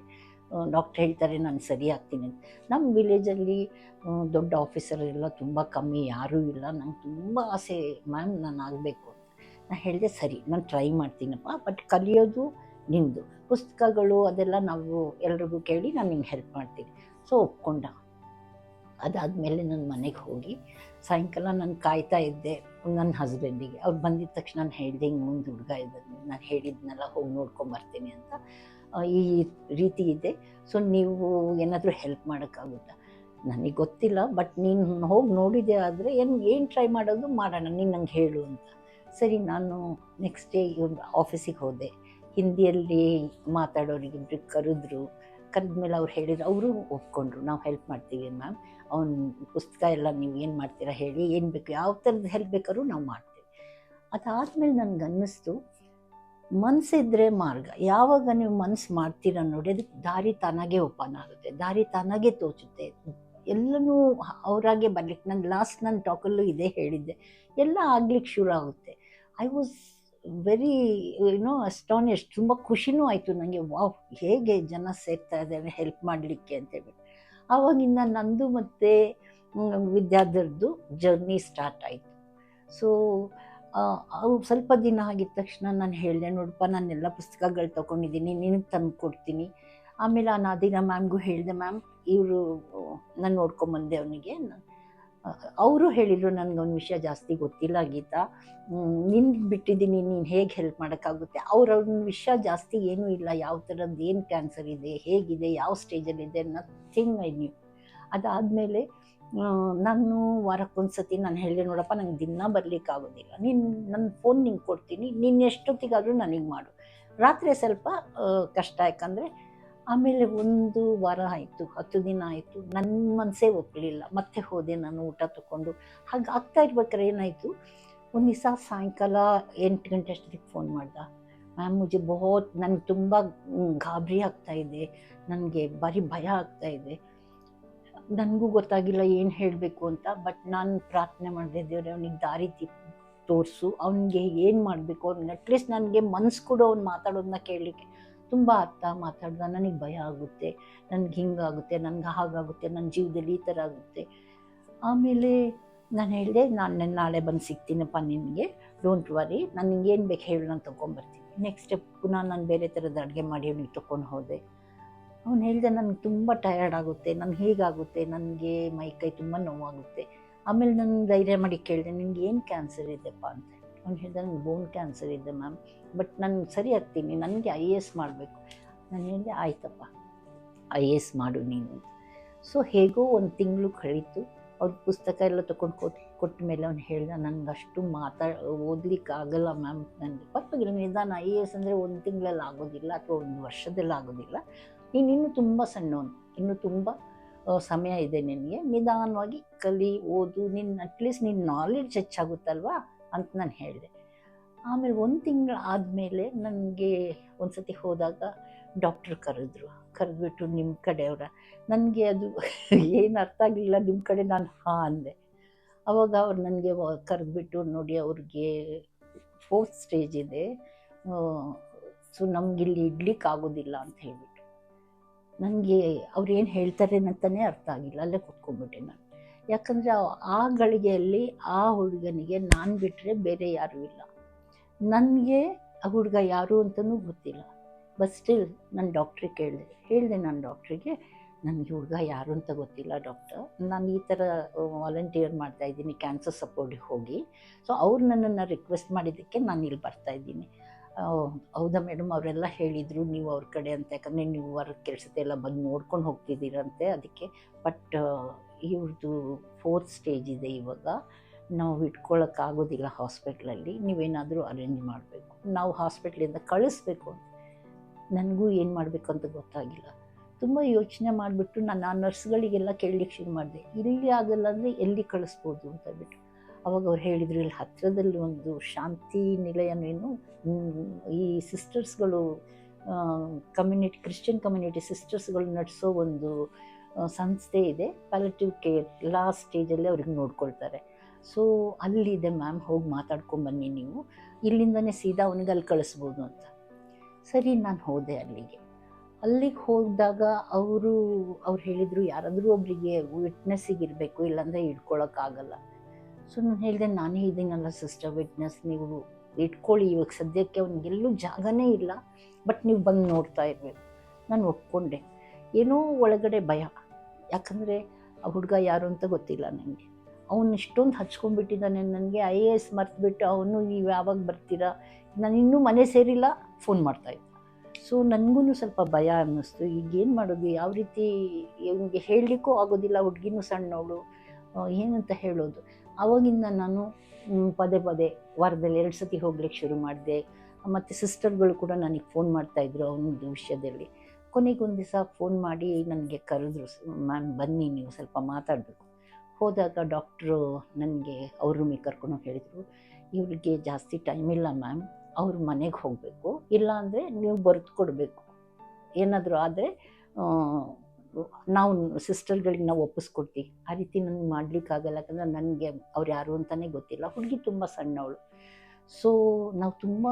ಡಾಕ್ಟ್ರ್ ಹೇಳ್ತಾರೆ, ನಾನು ಸರಿ ಆಗ್ತೀನಿ ಅಂತ. ನಮ್ಮ ವಿಲೇಜಲ್ಲಿ ದೊಡ್ಡ ಆಫೀಸರ್ ಎಲ್ಲ ತುಂಬ ಕಮ್ಮಿ, ಯಾರೂ ಇಲ್ಲ. ನಂಗೆ ತುಂಬ ಆಸೆ, ಮ್ಯಾಮ್, ನಾನು ಆಗಬೇಕು ಅಂತ. ನಾನು ಹೇಳಿದೆ, ಸರಿ, ನಾನು ಟ್ರೈ ಮಾಡ್ತೀನಪ್ಪ ಬಟ್ ಕಲಿಯೋದು ನಿಮ್ಮದು ಪುಸ್ತಕಗಳು ಅದೆಲ್ಲ ನಾವು ಎಲ್ರಿಗೂ ಕೇಳಿ ನಾನು ನಿಮ್ಗೆ ಹೆಲ್ಪ್ ಮಾಡ್ತೀನಿ. ಸೊ ಒಪ್ಕೊಂಡ. ಅದಾದಮೇಲೆ ನನ್ನ ಮನೆಗೆ ಹೋಗಿ, ಸಾಯಂಕಾಲ ನಾನು ಕಾಯ್ತಾ ಇದ್ದೆ ನನ್ನ ಹಸ್ಬೆಂಡಿಗೆ ಅವ್ರು ಬಂದಿದ್ದ ತಕ್ಷಣ ನಾನು ಹೇಳಿದೆ, ಹಿಂಗೆ ಮುಂದೆ ಹುಡುಗ ಇದ್ದಾನೆ. ನಾನು ಹೇಳಿದ್ನೆಲ್ಲ, ಹೋಗಿ ನೋಡ್ಕೊಂಬರ್ತೀನಿ ಅಂತ. ಈ ರೀತಿ ಇದೆ. ಸೊ ನೀವು ಏನಾದರೂ ಹೆಲ್ಪ್ ಮಾಡೋಕ್ಕಾಗುತ್ತಾ? ನನಗೆ ಗೊತ್ತಿಲ್ಲ ಬಟ್ ನೀನು ಹೋಗಿ ನೋಡಿದೆ ಆದರೆ ಏನು ಏನು ಟ್ರೈ ಮಾಡೋದು ಮಾಡೋಣ, ನೀನು ನಂಗೆ ಹೇಳು ಅಂತ. ಸರಿ, ನಾನು ನೆಕ್ಸ್ಟ್ ಡೇ ಆಫೀಸಿಗೆ ಹೋದೆ. ಹಿಂದಿಯಲ್ಲಿ ಮಾತಾಡೋರಿಗೆ ಕರೆದ್ರು. ಕರೆದ್ಮೇಲೆ ಅವ್ರು ಹೇಳಿದ್ರು, ಅವರು ಒಪ್ಕೊಂಡ್ರು, ನಾವು ಹೆಲ್ಪ್ ಮಾಡ್ತೀವಿ ಮ್ಯಾಮ್ ಅವ್ನ ಪುಸ್ತಕ ಎಲ್ಲ ನೀವು ಏನು ಮಾಡ್ತೀರಾ ಹೇಳಿ, ಏನು ಬೇಕು, ಯಾವ ಥರದ್ದು ಹೆಲ್ಪ್ ಬೇಕಾದ್ರೂ ನಾವು ಮಾಡ್ತೀವಿ. ಅದಾದಮೇಲೆ ನನಗೆ ಅನ್ನಿಸ್ತು ಮನಸ್ಸಿದ್ರೆ ಮಾರ್ಗ. ಯಾವಾಗ ನೀವು ಮನಸ್ಸು ಮಾಡ್ತೀರ ನೋಡಿ ಅದಕ್ಕೆ ದಾರಿ ತಾನಾಗೆ ಓಪನ್ ಆಗುತ್ತೆ. ದಾರಿ ತಾನಾಗೆ ತೋಚುತ್ತೆ. ಎಲ್ಲನೂ ಅವರಾಗೆ ಬರ್ಲಿಕ್ಕೆ ನಾನು ಲಾಸ್ಟ್ ನನ್ನ ಟಾಕಲ್ಲೂ ಇದೇ ಹೇಳಿದ್ದೆ. ಎಲ್ಲ ಆಗ್ಲಿಕ್ಕೆ ಶುರು ಆಗುತ್ತೆ. I was very you know astonish ತುಂಬ ಖುಷಿನೂ ಆಯಿತು ನನಗೆ ವಾವ್, ಹೇಗೆ ಜನ ಸೇರ್ತಾ ಇದ್ದಾರೆ ಹೆಲ್ಪ್ ಮಾಡಲಿಕ್ಕೆ ಅಂತೇಳಿ ಆವಾಗಿಂದ ನಂದು ಮತ್ತು ವಿದ್ಯಾಧರ್ದು ಜರ್ನಿ ಸ್ಟಾರ್ಟ್ ಆಯಿತು. ಸೊ ಅವು ಸ್ವಲ್ಪ ದಿನ ಆಗಿದ ತಕ್ಷಣ ನಾನು ಹೇಳಿದೆ ನೋಡಪ್ಪ ನಾನೆಲ್ಲ ಪುಸ್ತಕಗಳು ತೊಗೊಂಡಿದ್ದೀನಿ ನಿನಗೆ ತಂದು ಕೊಡ್ತೀನಿ. ಆಮೇಲೆ ಆ ನಾದಿನ ಮ್ಯಾಮ್ಗೂ ಹೇಳಿದೆ, ಮ್ಯಾಮ್, ಇವರು, ನಾನು ನೋಡ್ಕೊಂಬಂದೆ ಅವನಿಗೆ. ಅವರು ಹೇಳಿದರು ನನಗೆ ಒಂದು ವಿಷಯ ಜಾಸ್ತಿ ಗೊತ್ತಿಲ್ಲ ಗೀತಾ. ನಿನ್ಗೆ ಬಿಟ್ಟಿದ್ದೀನಿ ನೀನು ಹೇಗೆ ಹೆಲ್ಪ್ ಮಾಡೋಕ್ಕಾಗುತ್ತೆ? ಅವ್ರ ಅವ್ನ ವಿಷಯ ಜಾಸ್ತಿ ಏನೂ ಇಲ್ಲ, ಯಾವ ಥರದ್ದು ಏನು ಕ್ಯಾನ್ಸರ್ ಇದೆ, ಹೇಗಿದೆ, ಯಾವ ಸ್ಟೇಜಲ್ಲಿದೆ ನಥಿಂಗ್ ಐ ನ್ಯೂ. ಅದಾದಮೇಲೆ ನಾನು ವಾರಕ್ಕೊಂದು ಸತಿ ನಾನು ಹೇಳಿದೆ, ನೋಡಪ್ಪ, ನಂಗೆ ದಿನ ಬರಲಿಕ್ಕೆ ಆಗೋದಿಲ್ಲ ನೀನು ನನ್ನ ಫೋನ್ ನಿಂಗೆ ಕೊಡ್ತೀನಿ, ನೀನು ಎಷ್ಟೊತ್ತಿಗಾದರೂ ನನಗೆ ಮಾಡು. ರಾತ್ರಿ ಸ್ವಲ್ಪ ಕಷ್ಟ, ಯಾಕಂದರೆ ಆಮೇಲೆ ಒಂದು ವಾರ ಆಯಿತು, ಹತ್ತು ದಿನ ಆಯಿತು ನನ್ನ ಮನಸ್ಸೇ ಒಪ್ಪಲಿಲ್ಲ ಮತ್ತೆ ಹೋದೆ, ನಾನು ಊಟ ತಗೊಂಡು ಹಾಗೆ ಆಗ್ತಾ ಇರ್ಬೇಕಾದ್ರೆ ಏನಾಯಿತು, ಒಂದು ದಿವಸ ಸಾಯಂಕಾಲ ಎಂಟು ಗಂಟೆ ಅಷ್ಟೊತ್ತಿಗೆ ಫೋನ್ ಮಾಡ್ದ. ಮ್ಯಾಮ್, ಮುಜೆ ಬಹುತ್ ನನಗೆ ತುಂಬ ಗಾಬರಿ ಆಗ್ತಾ ಇದೆ, ನನಗೆ ಭಾರಿ ಭಯ ಆಗ್ತಾ ಇದೆ. ನನಗೂ ಗೊತ್ತಾಗಿಲ್ಲ ಏನು ಹೇಳಬೇಕು ಅಂತ ಬಟ್ ನಾನು ಪ್ರಾರ್ಥನೆ ಮಾಡಿದೆ, ದೇವ್ರೆ, ಅವನಿಗೆ ದಾರಿ ತೋರಿಸು, ಅವನಿಗೆ ಏನು ಮಾಡಬೇಕು, ಅವ್ನಿಗೆ ಅಟ್ಲೀಸ್ಟ್ ನನಗೆ ಮನ್ಸು ಕೂಡ ಅವ್ನು ಮಾತಾಡೋದನ್ನ ಕೇಳಲಿಕ್ಕೆ ತುಂಬ ಅರ್ಥ ಮಾತಾಡ್ದ. ನನಗೆ ಭಯ ಆಗುತ್ತೆ, ನನಗೆ ಹಿಂಗಾಗುತ್ತೆ, ನನಗೆ ಹಾಗಾಗುತ್ತೆ ನನ್ನ ಜೀವದಲ್ಲಿ ಈ ಥರ ಆಗುತ್ತೆ. ಆಮೇಲೆ ನಾನು ಹೇಳಿದೆ, ನಾನು ನಾಳೆ ಬಂದು ಸಿಗ್ತೀನಪ್ಪ ನಿನಗೆ ಡೋಂಟ್ ವರಿ ನನಗೆ ಏನು ಬೇಕು ಹೇಳು, ನಾನು ತೊಗೊಂಬರ್ತೀನಿ ನೆಕ್ಸ್ಟ್ ಸ್ಟೆಪ್ ಪುನಃ ನಾನು ಬೇರೆ ಥರದ ಅಡುಗೆ ಮಾಡಿ, ಅವ್ನಿಗೆ ತೊಗೊಂಡು ಹೋದೆ. ಅವ್ನು ಹೇಳಿದ ನನಗೆ ತುಂಬ ಟಯರ್ಡ್ ಆಗುತ್ತೆ ನನಗೆ ಹೇಗಾಗುತ್ತೆ, ನನಗೆ ಮೈ ಕೈ ತುಂಬ ನೋವಾಗುತ್ತೆ. ಆಮೇಲೆ ನಾನು ಧೈರ್ಯ ಮಾಡಿ ಕೇಳಿದೆ, ನಿನಗೆ ಏನು ಕ್ಯಾನ್ಸರ್ ಇದೆಪ್ಪ? ಅಂತ. ಅವ್ನು ಹೇಳಿದ ನನಗೆ ಬೋನ್ ಕ್ಯಾನ್ಸರ್ ಇದೆ ಮ್ಯಾಮ್ ಬಟ್ ನಾನು ಸರಿ ಆಗ್ತೀನಿ, ನನಗೆ ಐ ಎ ಎಸ್ ಮಾಡಬೇಕು. ನಾನು ಹೇಳಿದೆ, ಆಯ್ತಪ್ಪ ಐ ಎ ಎಸ್ ಮಾಡು ನೀನು ಸೊ ಹೇಗೋ ಒಂದು ತಿಂಗಳು ಕಳೀತು, ಅವ್ರ ಪುಸ್ತಕ ಎಲ್ಲ ತೊಗೊಂಡು ಕೊಟ್ಟು ಕೊಟ್ಟ ಮೇಲೆ ಅವ್ನು ಹೇಳಿದ ನನಗೆ ಅಷ್ಟು ಮಾತಾ ಓದ್ಲಿಕ್ಕೆ ಮ್ಯಾಮ್ ನನಗೆ ಪರವಾಗಿಲ್ಲ, ನಿಧಾನ ಐ ಎ ಎಸ್ ಅಂದರೆ ಒಂದು ತಿಂಗಳಲ್ಲಿ ಆಗೋದಿಲ್ಲ, ಅಥವಾ ಒಂದು ವರ್ಷದಲ್ಲಿ ಆಗೋದಿಲ್ಲ ನೀನು ತುಂಬ ಸಣ್ಣವನು. ಇನ್ನು ತುಂಬ ಸಮಯ ಇದೆ ನಿನಗೆ. ನಿಧಾನವಾಗಿ ಕಲಿ, ಓದು, ನಿನ್ನ ಅಟ್ಲೀಸ್ಟ್ ನಿನ್ನ ನಾಲೆಡ್ಜ್ ಹೆಚ್ಚಾಗುತ್ತಲ್ವಾ ಅಂತ ನಾನು ಹೇಳಿದೆ. ಆಮೇಲೆ ಒಂದು ತಿಂಗಳು ಆದಮೇಲೆ ನನಗೆ ಒಂದು ಸತಿ ಹೋದಾಗ ಡಾಕ್ಟ್ರ್ ಕರೆದ್ರು. ಕರೆದ್ಬಿಟ್ಟು ನಿಮ್ಮ ಕಡೆಯವರ. ನನಗೆ ಅದು ಏನು ಅರ್ಥ ಆಗಲಿಲ್ಲ ನಿಮ್ಮ ಕಡೆ ನಾನು ಹಾ ಅಂದೆ. ಅವಾಗ ಅವ್ರು ನನಗೆ ಕರೆದ್ಬಿಟ್ಟು ನೋಡಿ ಅವ್ರಿಗೆ ಫೋರ್ತ್ ಸ್ಟೇಜ್ ಇದೆ. ಸೊ ನಮಗಿಲ್ಲಿ ಇಡ್ಲಿಕ್ಕೆ ಆಗೋದಿಲ್ಲ ಅಂತ ಹೇಳ್ಬಿಟ್ಟು. ನನಗೆ ಅವ್ರು ಏನು ಹೇಳ್ತಾರೆ ಅಂತಲೇ ಅರ್ಥ ಆಗಿಲ್ಲ. ಅಲ್ಲೇ ಕೂತ್ಕೊಂಡ್ಬಿಟ್ಟೆ ನಾನು. ಯಾಕಂದರೆ ಆ ಗಳಿಗೆಯಲ್ಲಿ ಆ ಹುಡುಗನಿಗೆ ನಾನು ಬಿಟ್ಟರೆ ಬೇರೆ ಯಾರೂ ಇಲ್ಲ. ನನಗೆ ಆ ಹುಡುಗ ಯಾರು ಅಂತಲೂ ಗೊತ್ತಿಲ್ಲ. ಬಟ್ ಸ್ಟಿಲ್ ನಾನು ಡಾಕ್ಟ್ರಿಗೆ ಕೇಳಿದೆ. ಹೇಳಿದೆ ನಾನು ಡಾಕ್ಟ್ರಿಗೆ ನನಗೆ ಹುಡುಗ ಯಾರು ಅಂತ ಗೊತ್ತಿಲ್ಲ ಡಾಕ್ಟರ್ ನಾನು ಈ ಥರ ವಾಲಂಟಿಯರ್ ಮಾಡ್ತಾ ಇದ್ದೀನಿ ಕ್ಯಾನ್ಸರ್ ಸಪೋರ್ಟಿಗೆ ಹೋಗಿ. ಸೊ ಅವ್ರು ನನ್ನನ್ನು ರಿಕ್ವೆಸ್ಟ್ ಮಾಡಿದ್ದಕ್ಕೆ ನಾನು ಇಲ್ಲಿ ಬರ್ತಾ ಆ, ಹೌದಾ ಮೇಡಮ್ ಅವರೆಲ್ಲ ಹೇಳಿದರು ನೀವು ಅವ್ರ ಕಡೆ ಅಂತ. ಯಾಕಂದರೆ ನೀವು ಹೊರ ಕೆಲಸದೆಲ್ಲ ಬಂದು ನೋಡ್ಕೊಂಡು ಹೋಗ್ತಿದ್ದೀರಂತೆ ಅದಕ್ಕೆ. ಬಟ್ ಇವ್ರದ್ದು ಫೋರ್ತ್ ಸ್ಟೇಜ್ ಇದೆ ಇವಾಗ. ನಾವು ಇಟ್ಕೊಳ್ಳೋಕ್ಕಾಗೋದಿಲ್ಲ ಹಾಸ್ಪಿಟ್ಲಲ್ಲಿ. ನೀವೇನಾದರೂ ಅರೇಂಜ್ ಮಾಡಬೇಕು. ನಾವು ಹಾಸ್ಪಿಟ್ಲಿಂದ ಕಳಿಸ್ಬೇಕು ಅಂತ. ನನಗೂ ಏನು ಮಾಡಬೇಕು ಅಂತ ಗೊತ್ತಾಗಿಲ್ಲ. ತುಂಬ ಯೋಚನೆ ಮಾಡಿಬಿಟ್ಟು ನಾನು ಆ ನರ್ಸ್ಗಳಿಗೆಲ್ಲ ಕೇಳಲಿಕ್ಕೆ ಶುರು ಮಾಡಿದೆ. ಇಲ್ಲಿ ಆಗಲ್ಲ ಅಂದರೆ ಎಲ್ಲಿ ಕಳಿಸ್ಬೋದು ಅಂತ ಬಿಟ್ಟು. ಅವಾಗ ಅವ್ರು ಹೇಳಿದ್ರು, ಇಲ್ಲಿ ಹತ್ತಿರದಲ್ಲಿ ಒಂದು ಶಾಂತಿ ನಿಲಯನೇನು ಈ ಸಿಸ್ಟರ್ಸ್ಗಳು ಕಮ್ಯುನಿಟಿ, ಕ್ರಿಶ್ಚಿಯನ್ ಕಮ್ಯುನಿಟಿ ಸಿಸ್ಟರ್ಸ್ಗಳು ನಡೆಸೋ ಒಂದು ಸಂಸ್ಥೆ ಇದೆ. ಪ್ಯಾಲಿಟಿವ್ ಕೇರ್ ಲಾಸ್ಟ್ ಸ್ಟೇಜಲ್ಲಿ ಅವ್ರಿಗೆ ನೋಡ್ಕೊಳ್ತಾರೆ. ಸೊ ಅಲ್ಲಿದೆ ಮ್ಯಾಮ್ ಹೋಗಿ ಮಾತಾಡ್ಕೊಂಬನ್ನಿ ನೀವು. ಇಲ್ಲಿಂದನೇ ಸೀದಾ ಅವನಿಗೆ ಅಲ್ಲಿ ಕಳಿಸ್ಬೋದು ಅಂತ. ಸರಿ, ನಾನು ಹೋದೆ ಅಲ್ಲಿಗೆ. ಅಲ್ಲಿಗೆ ಹೋದಾಗ ಅವರು, ಅವ್ರು ಹೇಳಿದರು, ಯಾರಾದರೂ ಒಬ್ಬರಿಗೆ ವಿಟ್ನೆಸ್ಸಿಗೆ ಇರಬೇಕು, ಇಲ್ಲಾಂದರೆ ಇಟ್ಕೊಳ್ಳೋಕ್ಕಾಗಲ್ಲ ಸೊ ನಾನು ಹೇಳಿದೆ, ನಾನೇ ಇದ್ದೀನಲ್ಲ ಸಿಸ್ಟರ್ ವಿಟ್ನೆಸ್ ನೀವು ಇಟ್ಕೊಳ್ಳಿ, ಇವಾಗ ಸದ್ಯಕ್ಕೆ ಅವ್ನಿಗೆಲ್ಲೂ ಜಾಗನೇ ಇಲ್ಲ ಬಟ್ ನೀವು ಬಂದು ನೋಡ್ತಾ ಇರಬೇಕು. ನಾನು ಒಪ್ಕೊಂಡೆ. ಏನೋ ಒಳಗಡೆ ಭಯ. ಯಾಕಂದರೆ ಆ ಹುಡುಗ ಯಾರು ಅಂತ ಗೊತ್ತಿಲ್ಲ ನನಗೆ ಅವನು ಇಷ್ಟೊಂದು ಹಚ್ಕೊಂಡ್ಬಿಟ್ಟಿದ್ದಾನೆ, ನನಗೆ ಐ ಎ ಎಸ್ ಮರ್ತುಬಿಟ್ಟು ಅವನು ನೀವು ಯಾವಾಗ ಬರ್ತೀರಾ? ನಾನು ಇನ್ನೂ ಮನೆ ಸೇರಿಲ್ಲ ಫೋನ್ ಮಾಡ್ತಾಯಿದ್ದೆ ಸೊ ನನಗೂ ಸ್ವಲ್ಪ ಭಯ ಅನ್ನಿಸ್ತು. ಈಗ ಏನು ಮಾಡೋದು? ಯಾವ ರೀತಿ ಇವನಿಗೆ ಹೇಳಲಿಕ್ಕೂ ಆಗೋದಿಲ್ಲ, ಹುಡುಗಿನೂ ಸಣ್ಣವಳು. ಏನಂತ ಹೇಳೋದು? ಆವಾಗಿಂದ ನಾನು ಪದೇ ಪದೇ ವಾರದಲ್ಲಿ ಎರಡು ಸತಿ ಹೋಗ್ಲಿಕ್ಕೆ ಶುರು ಮಾಡಿದೆ. ಮತ್ತು ಸಿಸ್ಟರ್ಗಳು ಕೂಡ ನನಗೆ ಫೋನ್ ಮಾಡ್ತಾಯಿದ್ರು ಅವನದ್ದು ವಿಷಯದಲ್ಲಿ. ಕೊನೆಗೊಂದು ದಿವಸ ಫೋನ್ ಮಾಡಿ ನನಗೆ ಕರೆದ್ರು ಮ್ಯಾಮ್ ಬನ್ನಿ, ನೀವು ಸ್ವಲ್ಪ ಮಾತಾಡಬೇಕು. ಹೋದಾಗ ಡಾಕ್ಟ್ರು ನನಗೆ ಅವ್ರ ರೂಮಿಗೆ ಕರ್ಕೊಂಡು ಹೇಳಿದರು, ಇವರಿಗೆ ಜಾಸ್ತಿ ಟೈಮ್ ಇಲ್ಲ ಮ್ಯಾಮ್ ಅವ್ರ ಮನೆಗೆ ಹೋಗಬೇಕು. ಇಲ್ಲ ಅಂದರೆ ನೀವು ಬರೆದು ಕೊಡಬೇಕು. ಏನಾದರೂ ಆದರೆ ನಾವು ಸಿಸ್ಟರ್ಗಳಿಗೆ ನಾವು ಒಪ್ಪಿಸ್ಕೊಡ್ತೀವಿ. ಆ ರೀತಿ ನನಗೆ ಮಾಡಲಿಕ್ಕಾಗಲ್ಲ, ಯಾಕಂದರೆ ನನಗೆ ಅವ್ರು ಯಾರು ಅಂತಲೇ ಗೊತ್ತಿಲ್ಲ. ಹುಡುಗಿ ತುಂಬ ಸಣ್ಣವಳು. ಸೊ ನಾವು ತುಂಬ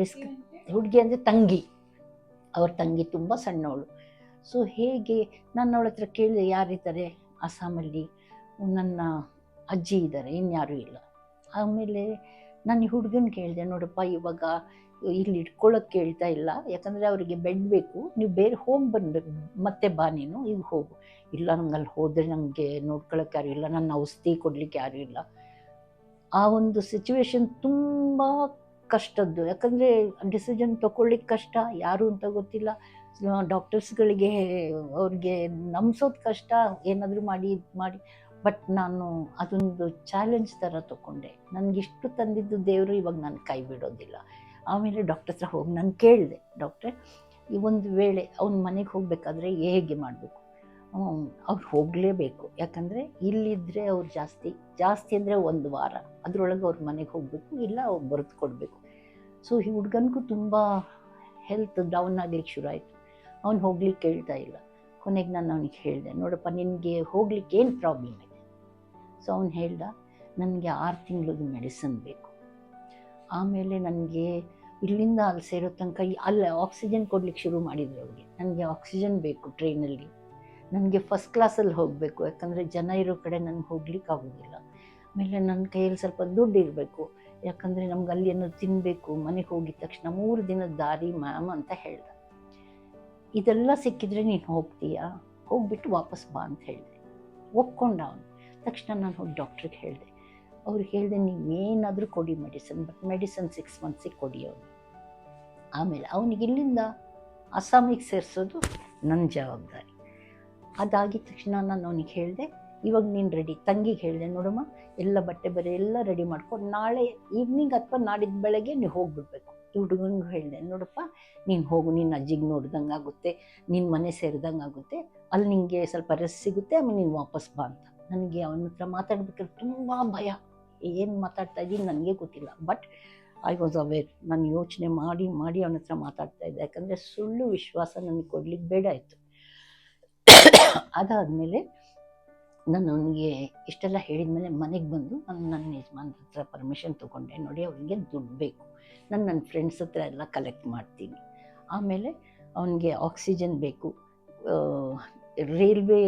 ಡಿಸ್ಕ್, ಹುಡುಗಿ ಅಂದರೆ ತಂಗಿ. ಅವ್ರ ತಂಗಿ ತುಂಬ ಸಣ್ಣವಳು. ಸೊ ಹೇಗೆ ನಾನು ಅವಳ ಹತ್ರ ಕೇಳಿದೆ ಯಾರಿದ್ದಾರೆ ಅಸ್ಸಾಮಲ್ಲಿ ನನ್ನ ಅಜ್ಜಿ ಇದ್ದಾರೆ ಇನ್ಯಾರೂ ಇಲ್ಲ. ಆಮೇಲೆ ನಾನು ಹುಡುಗನ ಕೇಳಿದೆ, ನೋಡಪ್ಪ ಇವಾಗ ಇಲ್ಲಿ ಇಟ್ಕೊಳ್ಳೋಕೆ ಹೇಳ್ತಾ ಇಲ್ಲ. ಯಾಕಂದರೆ ಅವರಿಗೆ ಬೆಡ್ ಬೇಕು. ನೀವು ಬೇರೆ ಹೋಮ್ ಬಂದ್ಬೇಕು ಮತ್ತೆ ಬಾ ನೀನು, ಈಗ ಹೋಗು. ಇಲ್ಲ, ನಂಗೆ ಅಲ್ಲಿ ಹೋದರೆ ನನಗೆ ನೋಡ್ಕೊಳ್ಳೋಕೆ ಯಾರು ಇಲ್ಲ. ನನ್ನ ಔಷಧಿ ಕೊಡಲಿಕ್ಕೆ ಯಾರೂ ಇಲ್ಲ. ಆ ಒಂದು ಸಿಚುವೇಶನ್ ತುಂಬ ಕಷ್ಟದ್ದು. ಯಾಕಂದರೆ ಡಿಸಿಷನ್ ತೊಗೊಳ್ಲಿಕ್ಕೆ ಕಷ್ಟ. ಯಾರು ಅಂತ ಗೊತ್ತಿಲ್ಲ. ಡಾಕ್ಟರ್ಸ್ಗಳಿಗೆ ಅವ್ರಿಗೆ ನಂಬಿಸೋದು ಕಷ್ಟ. ಏನಾದರೂ ಮಾಡಿ, ಇದು ಮಾಡಿ. ಬಟ್ ನಾನು ಅದೊಂದು ಚಾಲೆಂಜ್ ಥರ ತೊಗೊಂಡೆ. ನನಗಿಷ್ಟು ತಂದಿದ್ದು ದೇವರು ಇವಾಗ ನಾನು ಕೈ ಬಿಡೋದಿಲ್ಲ. ಆಮೇಲೆ ಡಾಕ್ಟರ್ ಹತ್ರ ಹೋಗಿ ನಾನು ಕೇಳಿದೆ ಡಾಕ್ಟ್ರೆ ಈ ಒಂದು ವೇಳೆ ಅವ್ನ ಮನೆಗೆ ಹೋಗಬೇಕಾದ್ರೆ ಹೇಗೆ ಮಾಡಬೇಕು? ಅವ್ರು ಹೋಗಲೇಬೇಕು. ಯಾಕಂದರೆ ಇಲ್ಲಿದ್ದರೆ ಅವ್ರು ಜಾಸ್ತಿ ಜಾಸ್ತಿ ಅಂದರೆ ಒಂದು ವಾರ. ಅದರೊಳಗೆ ಅವ್ರ ಮನೆಗೆ ಹೋಗಬೇಕು, ಇಲ್ಲ ಅವ್ರು ಬರೆದು ಕೊಡಬೇಕು. ಸೊ ಈ ಹುಡುಗನಿಗೂ ತುಂಬ ಹೆಲ್ತ್ ಡೌನ್ ಆಗಲಿಕ್ಕೆ ಶುರು ಆಯಿತು. ಅವ್ನು ಹೋಗ್ಲಿಕ್ಕೆ ಕೇಳ್ತಾ ಇಲ್ಲ. ಕೊನೆಗೆ ನಾನು ಅವನಿಗೆ ಹೇಳಿದೆ, ನೋಡಪ್ಪ ನಿನಗೆ ಹೋಗ್ಲಿಕ್ಕೆ ಏನು ಪ್ರಾಬ್ಲಮ್ ಇದೆ? ಸೊ ಅವ್ನು ಹೇಳ್ದ, ನನಗೆ ಆರು ತಿಂಗಳದ್ದು ಮೆಡಿಸನ್ ಬೇಕು. ಆಮೇಲೆ ನನಗೆ ಇಲ್ಲಿಂದ ಅಲ್ಲಿ ಸೇರೋ ತನಕ ಅಲ್ಲಿ ಆಕ್ಸಿಜನ್ ಕೊಡ್ಲಿಕ್ಕೆ ಶುರು ಮಾಡಿದ್ರು ಅವ್ರಿಗೆ. ನನಗೆ ಆಕ್ಸಿಜನ್ ಬೇಕು ಟ್ರೈನಲ್ಲಿ ನನಗೆ ಫಸ್ಟ್ ಕ್ಲಾಸಲ್ಲಿ ಹೋಗಬೇಕು, ಯಾಕಂದರೆ ಜನ ಇರೋ ಕಡೆ ನನಗೆ ಹೋಗ್ಲಿಕ್ಕೆ ಆಗೋದಿಲ್ಲ. ಆಮೇಲೆ ನನ್ನ ಕೈಯಲ್ಲಿ ಸ್ವಲ್ಪ ದುಡ್ಡು ಇರಬೇಕು. ಯಾಕಂದರೆ ನಮ್ಗೆ ಅಲ್ಲಿ ಏನೋ ತಿನ್ನಬೇಕು ಮನೆಗೆ ಹೋಗಿದ ತಕ್ಷಣ ಮೂರು ದಿನದ ದಾರಿ ಮ್ಯಾಮ್ ಅಂತ ಹೇಳ್ದೆ. ಇದೆಲ್ಲ ಸಿಕ್ಕಿದ್ರೆ ನೀನು ಹೋಗ್ತೀಯಾ? ಹೋಗ್ಬಿಟ್ಟು ವಾಪಸ್ ಬಾ ಅಂತ ಹೇಳಿದೆ. ಒಪ್ಕೊಂಡ ಅವನು. ತಕ್ಷಣ ನಾನು ಹೋಗಿ ಡಾಕ್ಟ್ರಿಗೆ ಹೇಳಿದೆ. ಅವ್ರಿಗೆ ಹೇಳಿದೆ ನೀವೇನಾದರೂ ಕೊಡಿ ಮೆಡಿಸನ್ ಬಟ್ ಮೆಡಿಸನ್ ಸಿಕ್ಸ್ ಮಂತ್ಸಿಗೆ ಕೊಡಿ ಅವನು ಆಮೇಲೆ ಅವನಿಗೆ ಇಲ್ಲಿಂದ ಅಸ್ಸಾಮಿಗೆ ಸೇರಿಸೋದು ನನ್ನ ಜವಾಬ್ದಾರಿ. ಅದಾಗಿದ ತಕ್ಷಣ ನಾನು ಅವನಿಗೆ ಹೇಳಿದೆ, ಇವಾಗ ನೀನು ರೆಡಿ ತಂಗಿಗೆ ಹೇಳಿದೆ, ನೋಡಮ್ಮ, ಎಲ್ಲ ಬಟ್ಟೆ ಬರೆ ಎಲ್ಲ ರೆಡಿ ಮಾಡ್ಕೊಂಡು ನಾಳೆ ಈವ್ನಿಂಗ್ ಅಥವಾ ನಾಡಿದ್ದು ಬೆಳಗ್ಗೆ ನೀವು ಹೋಗ್ಬಿಡ್ಬೇಕು. ಹುಡುಗನಿಗೂ ಹೇಳಿದೆ, ನೋಡಪ್ಪ, ನೀನು ಹೋಗು ನಿನ್ನ ಅಜ್ಜಿಗೆ ನೋಡ್ದಂಗೆ ಆಗುತ್ತೆ ನಿನ್ನ ಮನೆ ಸೇರಿದಂಗೆ ಆಗುತ್ತೆ, ಅಲ್ಲಿ ನಿನಗೆ ಸ್ವಲ್ಪ ರೆಸ್ಟ್ ಸಿಗುತ್ತೆ, ಆಮೇಲೆ ನೀನು ವಾಪಸ್ ಬಾ ಅಂತ. ನನಗೆ ಅವನ ಹತ್ರ ಮಾತಾಡ್ಬೇಕಾದ್ರೆ ತುಂಬ ಭಯ. ಏನು ಮಾತಾಡ್ತಾ ಇದ್ದೀನಿ ನನಗೆ ಗೊತ್ತಿಲ್ಲ. ಬಟ್ ಐ ವಾಸ್ ಅವೇರ್ ನಾನು ಯೋಚನೆ ಮಾಡಿ ಮಾಡಿ ಅವನ ಹತ್ರ ಮಾತಾಡ್ತಾ ಇದ್ದೆ. ಯಾಕಂದರೆ ಸುಳ್ಳು ವಿಶ್ವಾಸ ನನಗೆ ಕೊಡ್ಲಿಕ್ಕೆ ಬೇಡ ಇತ್ತು ಅದಾದಮೇಲೆ ನಾನು ಅವನಿಗೆ ಇಷ್ಟೆಲ್ಲ ಹೇಳಿದ ಮೇಲೆ ಮನೆಗೆ ಬಂದು ನಾನು ನನ್ನ ಯಜಮಾನ್ ಹತ್ರ ಪರ್ಮಿಷನ್ ತೊಗೊಂಡೆ. ನೋಡಿ ಅವನಿಗೆ ದುಡ್ಡು ಬೇಕು. ನಾನು ನನ್ನ ಫ್ರೆಂಡ್ಸ್ ಹತ್ರ ಎಲ್ಲ ಕಲೆಕ್ಟ್ ಮಾಡ್ತೀನಿ. ಆಮೇಲೆ ಅವನಿಗೆ ಆಕ್ಸಿಜನ್ ಬೇಕು. ರೈಲ್ವೆ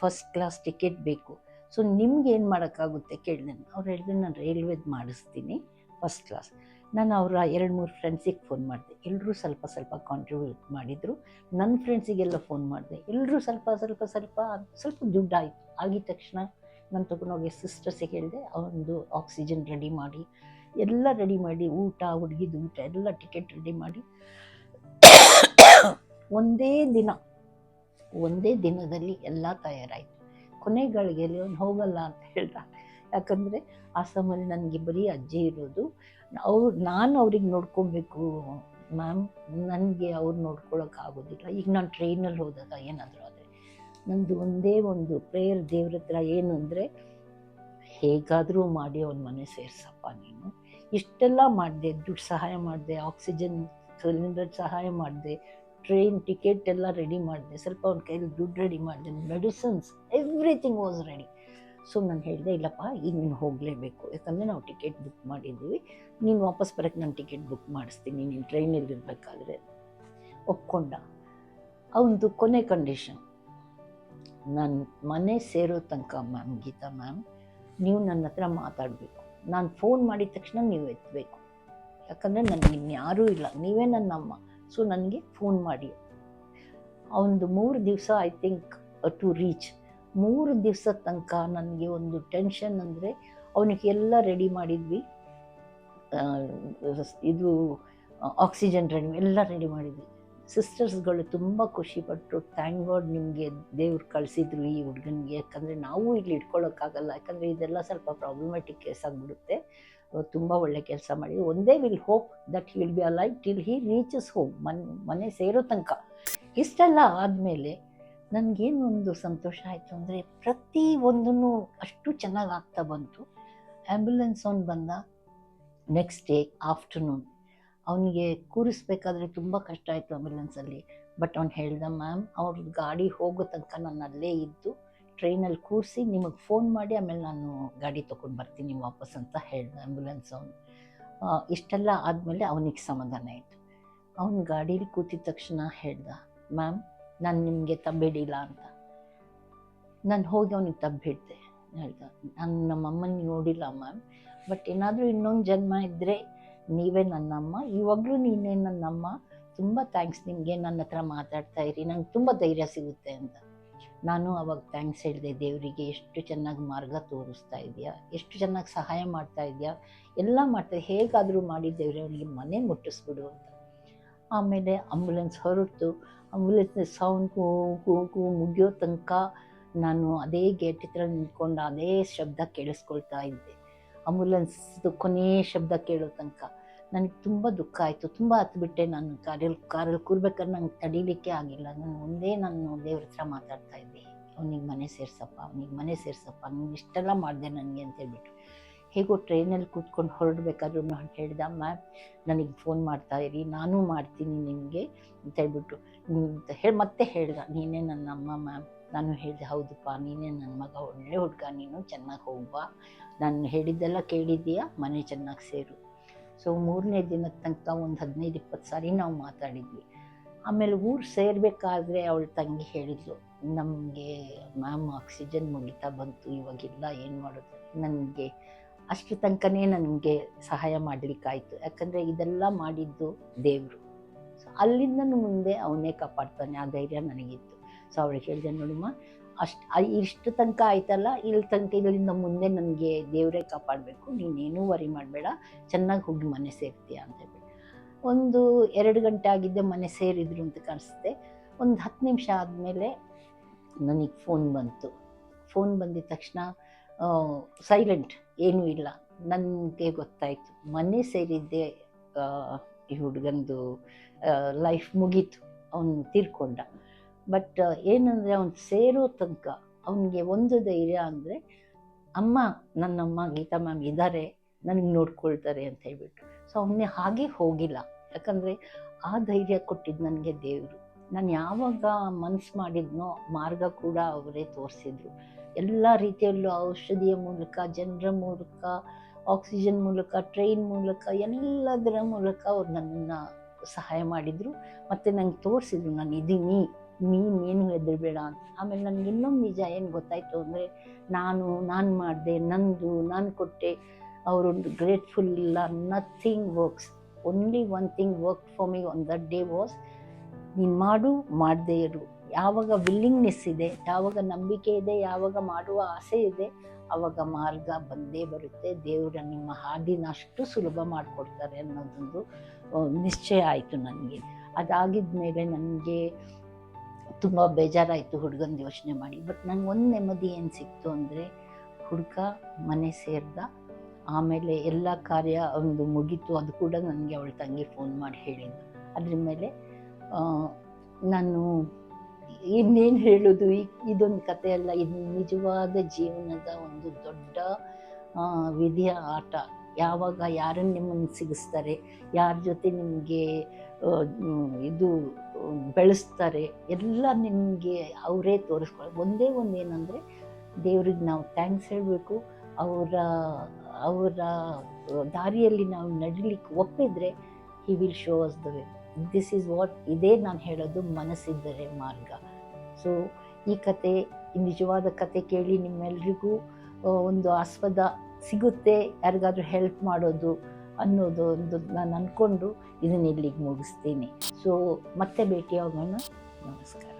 ಫಸ್ಟ್ ಕ್ಲಾಸ್ ಟಿಕೆಟ್ ಬೇಕು. ಸೊ ನಿಮ್ಗೆ ಏನು ಮಾಡೋಕ್ಕಾಗುತ್ತೆ ಕೇಳಿದೆ ಅವ್ರು ಹೇಳಿದ್ರು ನಾನು ರೈಲ್ವೆದು ಮಾಡಿಸ್ತೀನಿ ಫಸ್ಟ್ ಕ್ಲಾಸ್ ನಾನು ಅವರ ಎರಡು ಮೂರು ಫ್ರೆಂಡ್ಸಿಗೆ ಫೋನ್ ಮಾಡಿದೆ. ಎಲ್ಲರೂ ಸ್ವಲ್ಪ ಸ್ವಲ್ಪ ಕಾಂಟ್ರಿಬ್ಯೂಟ್ ಮಾಡಿದರು. ನನ್ನ ಫ್ರೆಂಡ್ಸಿಗೆಲ್ಲ ಫೋನ್ ಮಾಡಿದೆ. ಎಲ್ಲರೂ ಸ್ವಲ್ಪ ಸ್ವಲ್ಪ ಸ್ವಲ್ಪ ಸ್ವಲ್ಪ ದುಡ್ಡು ಆಯಿತು. ಆಗಿದ ತಕ್ಷಣ ನಾನು ಹೋಗಿ ಸಿಸ್ಟರ್ಸಿಗೆ ಹೇಳಿದೆ ಅವನದು ಆಕ್ಸಿಜನ್ ರೆಡಿ ಮಾಡಿ, ಎಲ್ಲ ರೆಡಿ ಮಾಡಿ, ಊಟ, ಹುಡುಗಿದು ಊಟ, ಎಲ್ಲ ಟಿಕೆಟ್ ರೆಡಿ ಮಾಡಿ. ಒಂದೇ ದಿನ, ಒಂದೇ ದಿನದಲ್ಲಿ ಎಲ್ಲ ತಯಾರಾಯಿತು. ಕೊನೆಗಳಿಗೆಯಲ್ಲಿ ಅವ್ನು ಹೋಗಲ್ಲ ಅಂತ ಹೇಳ್ದ ಯಾಕಂದರೆ ಸಮಯದಲ್ಲಿ ನನಗೆ ಬರೀ ಅಜ್ಜಿ ಇರೋದು. ಅವ್ರು, ನಾನು ಅವ್ರಿಗೆ ನೋಡ್ಕೊಬೇಕು. ಮ್ಯಾಮ್, ನನಗೆ ಅವ್ರು ನೋಡ್ಕೊಳಕ್ಕೆ ಆಗೋದಿಲ್ಲ. ಈಗ ನಾನು ಟ್ರೈನಲ್ಲಿ ಹೋದಾಗ ಏನಾದರೂ ಆದರೆ ನಂದು ಒಂದೇ ಒಂದು ಪ್ರೇಯರ್ ದೇವ್ರ ಹತ್ರ ಏನು ಅಂದರೆ, ಹೇಗಾದರೂ ಮಾಡಿ ಅವನ ಮನೆ ಸೇರ್ಸಪ್ಪ ನೀನು. ಇಷ್ಟೆಲ್ಲ ಮಾಡಿದೆ, ದುಡ್ಡು ಸಹಾಯ ಮಾಡಿದೆ ಆಕ್ಸಿಜನ್ ಸಿಲಿಂಡರ್ ಸಹಾಯ ಮಾಡಿದೆ ಟ್ರೈನ್ ಟಿಕೆಟ್ ಎಲ್ಲ ರೆಡಿ ಮಾಡಿದೆ. ಸ್ವಲ್ಪ ಅವ್ನ ಕೈಯಲ್ಲಿ ದುಡ್ಡು ರೆಡಿ ಮಾಡಿದೆ. Medicines everything was ready so ನಾನು ಹೇಳಿದೆ, ಇಲ್ಲಪ್ಪ, ಈಗ ನೀನು ಹೋಗಲೇಬೇಕು. ಯಾಕಂದರೆ ನಾವು ಟಿಕೆಟ್ ಬುಕ್ ಮಾಡಿದ್ದೀವಿ. ನೀನು ವಾಪಸ್ ಬರೋಕ್ಕೆ ನಾನು ಟಿಕೆಟ್ ಬುಕ್ ಮಾಡಿಸ್ತೀನಿ. ನೀನು ಟ್ರೈನಲ್ಲಿ ಇರಬೇಕಾದ್ರೆ. ಒಪ್ಕೊಂಡ. ಅವನದು ಕೊನೆ ಕಂಡೀಷನ್ ನಾನು ಮನೆ ಸೇರೋ ತನಕ ಮ್ಯಾಮ್ ಗೀತಾ ಮ್ಯಾಮ್ ನೀವು ನನ್ನ ಹತ್ರ ಮಾತಾಡಬೇಕು. ನಾನು ಫೋನ್ ಮಾಡಿದ ತಕ್ಷಣ ನೀವು ಎತ್ತಬೇಕು ಯಾಕಂದರೆ ನನಗೆ ಇನ್ಯಾರೂ ಇಲ್ಲ. ನೀವೇ ನನ್ನ ಅಮ್ಮ ಸೊ ನನಗೆ ಫೋನ್ ಮಾಡಿ. ಒಂದು ಮೂರು ದಿವಸ ಐ ಥಿಂಕ್ ಟು ರೀಚ್ ಮೂರು ದಿವಸ ತನಕ ನನಗೆ ಒಂದು ಟೆನ್ಷನ್ ಅಂದರೆ, ಅವನಿಗೆ ಎಲ್ಲ ರೆಡಿ ಮಾಡಿದ್ವಿ. ಇದು ಆಕ್ಸಿಜನ್ ರೆಡಿ ಎಲ್ಲ ರೆಡಿ ಮಾಡಿದ್ವಿ. ಸಿಸ್ಟರ್ಸ್ಗಳು ತುಂಬ ಖುಷಿಪಟ್ಟರು ಥ್ಯಾಂಕ್ ಗಾಡ್ ನಿಮಗೆ ದೇವ್ರು ಕಳಿಸಿದ್ರು ಈ ಹುಡುಗನಿಗೆ. ಯಾಕಂದರೆ, ನಾವು ಇಲ್ಲಿ ಇಟ್ಕೊಳ್ಳೋಕ್ಕಾಗಲ್ಲ ಯಾಕಂದರೆ, ಇದೆಲ್ಲ ಸ್ವಲ್ಪ ಪ್ರಾಬ್ಲಮ್ಯಾಟಿಕ್ ಕೇಸ್ ಆಗಿಬಿಡುತ್ತೆ. ತುಂಬ ಒಳ್ಳೆ ಕೆಲಸ ಮಾಡಿ. ಒಂದೇ will hope that will be a life till he reaches home Mann, ಮನೆ ಸೇರೋ ತನಕ. ಇಷ್ಟೆಲ್ಲ ಆದಮೇಲೆ ನನಗೇನು ಒಂದು ಸಂತೋಷ ಆಯಿತು ಅಂದರೆ ಪ್ರತಿ ಒಂದನ್ನು ಅಷ್ಟು ಚೆನ್ನಾಗಿ ಆಗ್ತಾ ಬಂತು. ಆ್ಯಂಬುಲೆನ್ಸ್ ಅವ್ನು ಬಂದ ನೆಕ್ಸ್ಟ್ ಡೇ ಆಫ್ಟರ್ನೂನ್ ಅವನಿಗೆ ಕೂರಿಸ್ಬೇಕಾದ್ರೆ ತುಂಬ ಕಷ್ಟ ಆಯಿತು ಆ್ಯಂಬುಲೆನ್ಸಲ್ಲಿ ಬಟ್ ಅವ್ನು ಹೇಳ್ದ ಮ್ಯಾಮ್ ಅವ್ರ ಗಾಡಿ ಹೋಗೋ ತನಕ ನಾನು ಅಲ್ಲೇ ಇದ್ದು ಟ್ರೈನಲ್ಲಿ ಕೂರಿಸಿ ನಿಮಗೆ ಫೋನ್ ಮಾಡಿ ಆಮೇಲೆ ನಾನು ಗಾಡಿ ತೊಗೊಂಡು ಬರ್ತೀನಿ ವಾಪಸ್ ಅಂತ ಹೇಳಿದ ಆ್ಯಂಬುಲೆನ್ಸ್ ಅವನು. ಇಷ್ಟೆಲ್ಲ ಆದಮೇಲೆ ಅವನಿಗೆ ಸಮಾಧಾನ ಆಯಿತು. ಅವನು ಗಾಡೀಲಿ ಕೂತಿದ ತಕ್ಷಣ ಹೇಳ್ದ, ಮ್ಯಾಮ್, ನಾನು ನಿಮಗೆ ತಬ್ಬಿಡಿಲ್ಲ ಅಂತ. ನಾನು ಹೋಗಿ ಅವನಿಗೆ ತಬ್ಬಿಡ್ದೆ ಹೇಳ್ದ, ನಾನು ನಮ್ಮಮ್ಮನ ನೋಡಿಲ್ಲ ಮ್ಯಾಮ್, ಬಟ್ ಏನಾದರೂ ಇನ್ನೊಂದು ಜನ್ಮ ಇದ್ದರೆ ನೀವೇ ನನ್ನಮ್ಮ, ಇವಾಗಲೂ ನೀನೇ ನನ್ನಮ್ಮ, ತುಂಬ ಥ್ಯಾಂಕ್ಸ್ ನಿಮಗೆ ನನ್ನ ಹತ್ರ ಮಾತಾಡ್ತಾ ಇರಿ, ನಂಗೆ ತುಂಬ ಧೈರ್ಯ ಸಿಗುತ್ತೆ ಅಂತ. ನಾನು ಅವಾಗ ಥ್ಯಾಂಕ್ಸ್ ಹೇಳಿದೆ, ದೇವರಿಗೆ ಎಷ್ಟು ಚೆನ್ನಾಗಿ ಮಾರ್ಗ ತೋರಿಸ್ತಾ ಇದೆಯಾ, ಎಷ್ಟು ಚೆನ್ನಾಗಿ ಸಹಾಯ ಮಾಡ್ತಾ ಇದೆಯಾ, ಎಲ್ಲ ಮಾಡ್ತಾ, ಹೇಗಾದರೂ ಮಾಡಿ ದೇವರೇ ಅವನಿಗೆ ಮನೆ ಮುಟ್ಟಿಸ್ಬಿಡು ಅಂತ. ಆಮೇಲೆ ಆಂಬುಲೆನ್ಸ್ ಹೊರಟು ಆಂಬುಲೆನ್ಸ್ ಸೌಂಡ್ ಕೂ ಕೂ ಮುಗಿಯೋ ತನಕ ನಾನು ಅದೇ ಗೇಟ್ ಹತ್ರ ನಿಂತ್ಕೊಂಡು ಅದೇ ಶಬ್ದ ಕೇಳಿಸ್ಕೊಳ್ತಾ ಇದ್ದೆ. ಆಂಬುಲೆನ್ಸ್ದು ಕೊನೆಯ ಶಬ್ದ ಕೇಳೋ ತನಕ. ನನಗೆ ತುಂಬ ದುಃಖ ಆಯಿತು. ತುಂಬ ಹತ್ಬಿಟ್ಟೆ ನಾನು ಕಾರಲ್ಲಿ ಕಾರಲ್ಲಿ ಕೂರ್ಬೇಕಾದ್ರೆ ನಂಗೆ ತಡೀಲಿಕ್ಕೆ ಆಗಿಲ್ಲ. ನಾನು ಒಂದೇ ನಾನು ದೇವ್ರ ಹತ್ರ ಮಾತಾಡ್ತಾ ಇದ್ದೆ. ಅವನಿಗೆ ಮನೆ ಸೇರ್ಸಪ್ಪ, ಅವನಿಗೆ ಮನೆ ಸೇರ್ಸಪ್ಪ ನೀನು ಇಷ್ಟೆಲ್ಲ ಮಾಡಿದೆ ನನಗೆ ಅಂತ ಹೇಳ್ಬಿಟ್ಟು ಹೇಗೋ ಟ್ರೈನಲ್ಲಿ ಕೂತ್ಕೊಂಡು ಹೊರಡ್ಬೇಕಾದ್ರೂ ನಾನು ಹೇಳ್ದ ಮ್ಯಾಮ್ ನನಗೆ ಫೋನ್ ಮಾಡ್ತಾ ಇರಿ, ನಾನು ಮಾಡ್ತೀನಿ ನಿಮಗೆ, ಅಂತ ಹೇಳ್ಬಿಟ್ಟು ಹೇಳಿ, ಮತ್ತೆ ಹೇಳ್ದ, ನೀನೇ ನನ್ನ ಅಮ್ಮ, ಮ್ಯಾಮ್. ನಾನು ಹೇಳಿದೆ, ಹೌದಪ್ಪ, ನೀನೇ ನನ್ನ ಮಗ, ಒಳ್ಳೆ ಹುಡುಗ, ನೀನು ಚೆನ್ನಾಗಿ ಹೋಗ್ಬಾ. ನಾನು ಹೇಳಿದ್ದೆಲ್ಲ ಕೇಳಿದ್ದೀಯಾ? ಮನೆ ಚೆನ್ನಾಗಿ ಸೇರು. ಸೊ ಮೂರನೇ ದಿನದ ತನಕ ಒಂದು ಹದಿನೈದು, ಇಪ್ಪತ್ತು ಸಾರಿ ನಾವು ಮಾತಾಡಿದ್ವಿ. ಆಮೇಲೆ ಊರು ಸೇರಬೇಕಾದ್ರೆ ಅವಳು ತಂಗಿ ಹೇಳಿದ್ಲು, ನಮಗೆ ಮ್ಯಾಮ್ ಆಕ್ಸಿಜನ್ ಮುಗಿತಾ, ಬಂತು, ಇವಾಗಿಲ್ಲ, ಏನು ಮಾಡೋದು? ನನಗೆ ಅಷ್ಟು ತನಕನೇ ನನಗೆ ಸಹಾಯ ಮಾಡಲಿಕ್ಕಾಯಿತು. ಯಾಕಂದರೆ ಇದೆಲ್ಲ ಮಾಡಿದ್ದು ದೇವರು. ಸೊ ಅಲ್ಲಿಂದ ಮುಂದೆ ಅವನೇ ಕಾಪಾಡ್ತಾನೆ ಆ ಧೈರ್ಯ ನನಗಿತ್ತು. ಸೊ ಅವಳು ಹೇಳಿದೆ ನೋಡಿಮ್ಮ ಅಷ್ಟು ಇಷ್ಟು ತನಕ ಆಯ್ತಲ್ಲ ಇಲ್ಲಿ ತನಕ ಇದರಿಂದ ಮುಂದೆ ನನಗೆ ದೇವರೇ ಕಾಪಾಡಬೇಕು, ನೀನೇನೂ ವರಿ ಮಾಡಬೇಡ, ಚೆನ್ನಾಗಿ ಹೋಗಿ ಮನೆ ಸೇರ್ತೀಯ ಅಂತ ಹೇಳಿ ಒಂದು ಎರಡು ಗಂಟೆ ಆಗಿದ್ದೆ ಮನೆ ಸೇರಿದ್ರು ಅಂತ ಕಾಣಿಸುತ್ತೆ. ಒಂದು ಹತ್ತು ನಿಮಿಷ ಆದಮೇಲೆ ನನಗೆ ಫೋನ್ ಬಂತು. ಫೋನ್ ಬಂದಿದ ತಕ್ಷಣ ಸೈಲೆಂಟ್ ಏನೂ ಇಲ್ಲ. ನನಗೆ ಗೊತ್ತಾಯಿತು. ಮನೆ ಸೇರಿದ್ದೆ ಈ ಹುಡುಗಂದು ಲೈಫ್ ಮುಗೀತು. ಅವನು ತೀರ್ಕೊಂಡ. ಬಟ್ ಏನಂದರೆ ಅವನು ಸೇರೋ ತನಕ ಅವನಿಗೆ ಒಂದು ಧೈರ್ಯ ಅಂದರೆ ಅಮ್ಮ ನನ್ನಮ್ಮ ಗೀತಾ ಮ್ಯಾಮ್ ಇದ್ದಾರೆ ನನಗೆ ನೋಡ್ಕೊಳ್ತಾರೆ ಅಂತ ಹೇಳ್ಬಿಟ್ಟು ಸೊ ಅವನೇ ಹಾಗೆ ಹೋಗಿಲ್ಲ. ಯಾಕಂದರೆ ಆ ಧೈರ್ಯ ಕೊಟ್ಟಿದ್ದು ನನಗೆ ದೇವರು. ನಾನು ಯಾವಾಗ ಮನಸ್ಸು ಮಾಡಿದ್ನೋ ಮಾರ್ಗ ಕೂಡ ಅವರೇ ತೋರಿಸಿದ್ರು. ಎಲ್ಲ ರೀತಿಯಲ್ಲೂ ಔಷಧಿಯ ಮೂಲಕ, ಜನರ ಮೂಲಕ, ಆಕ್ಸಿಜನ್ ಮೂಲಕ, ಟ್ರೈನ್ ಮೂಲಕ, ಎಲ್ಲದರ ಮೂಲಕ ಅವ್ರು ನನ್ನನ್ನು ಸಹಾಯ ಮಾಡಿದರು. ಮತ್ತು ನಂಗೆ ತೋರಿಸಿದ್ರು, ನಾನು ಇದ್ದೀನಿ ನೀನೇನು ಹೆದರಬೇಡ ಅಂತ. ಆಮೇಲೆ ನನಗೆ ಇನ್ನೊಂದು ನಿಜ ಏನು ಗೊತ್ತಾಯಿತು ಅಂದರೆ ನಾನು ನಾನು ಮಾಡಿದೆ, ನಂದು, ನಾನು ಕೊಟ್ಟೆ, ಅವರೊಂದು ಗ್ರೇಟ್ಫುಲ್ ಇಲ್ಲ nothing works only one thing work for me on that day was ನೀನು ಮಾಡು, ಮಾಡದೇ ಇರು. ಯಾವಾಗ ವಿಲ್ಲಿಂಗ್ನೆಸ್ ಇದೆ, ಯಾವಾಗ ನಂಬಿಕೆ ಇದೆ, ಯಾವಾಗ ಮಾಡುವ ಆಸೆ ಇದೆ ಆವಾಗ ಮಾರ್ಗ ಬಂದೇ ಬರುತ್ತೆ. ದೇವರ ನಿಮ್ಮ ಹಾದಿನಷ್ಟು ಸುಲಭ ಮಾಡಿಕೊಡ್ತಾರೆ ಅನ್ನೋದೊಂದು ನಿಶ್ಚಯ ಆಯಿತು ನನಗೆ. ಅದಾಗಿದ್ಮೇಲೆ ನನಗೆ ತುಂಬ ಬೇಜಾರಾಯಿತು ಹುಡುಗನ ಯೋಚನೆ ಮಾಡಿ. ಬಟ್ ನಂಗೆ ಒಂದು ನೆಮ್ಮದಿ ಏನು ಸಿಕ್ತು ಅಂದರೆ, ಹುಡುಗ ಮನೆ ಸೇರಿದ, ಆಮೇಲೆ ಎಲ್ಲ ಕಾರ್ಯ ಒಂದು ಮುಗೀತು. ಅದು ಕೂಡ ನನಗೆ ಅವಳ ತಂಗಿ ಫೋನ್ ಮಾಡಿ ಹೇಳಿದ್ದು. ಅದ್ರ ಮೇಲೆ ನಾನು ಇನ್ನೇನು ಹೇಳೋದು? ಈ, ಇದೊಂದು ಕಥೆಯಲ್ಲ ಇದು ನಿಜವಾದ ಜೀವನದ ಒಂದು ದೊಡ್ಡ ವಿಧಿಯ ಆಟ. ಯಾವಾಗ ಯಾರನ್ನು ನಿಮ್ಮನ್ನು ಸಿಗಿಸ್ತಾರೆ, ಯಾರ ಜೊತೆ ನಿಮಗೆ ಇದು ಬೆಳೆಸ್ತಾರೆ, ಎಲ್ಲ ನಿಮಗೆ ಅವರೇ ತೋರಿಸ್ಕೊಳ್ಳಿ ಒಂದೇ ಒಂದು ಏನಂದರೆ ದೇವ್ರಿಗೆ ನಾವು ಥ್ಯಾಂಕ್ಸ್ ಹೇಳಬೇಕು, ಅವರ ಅವರ ದಾರಿಯಲ್ಲಿ ನಾವು ನಡಿಲಿಕ್ಕೆ ಒಪ್ಪಿದರೆ he will show us the way this is what ಇದೇ ನಾನು ಹೇಳೋದು ಮನಸ್ಸಿದ್ದರೆ ಮಾರ್ಗ. ಸೊ ಈ ಕತೆ ನಿಜವಾದ ಕತೆ ಕೇಳಿ ನಿಮ್ಮೆಲ್ರಿಗೂ ಒಂದು ಆಸ್ಪದ ಸಿಗುತ್ತೆ, ಯಾರಿಗಾದರೂ ಹೆಲ್ಪ್ ಮಾಡೋದು ಅನ್ನೋದು ಒಂದು ನಾನು ಅಂದ್ಕೊಂಡು ಇದನ್ನ ಇಲ್ಲಿಗೆ ಮುಗಿಸ್ತೀನಿ. ಸೊ ಮತ್ತೆ ಭೇಟಿಯಾಗೋಣ. ನಮಸ್ಕಾರ.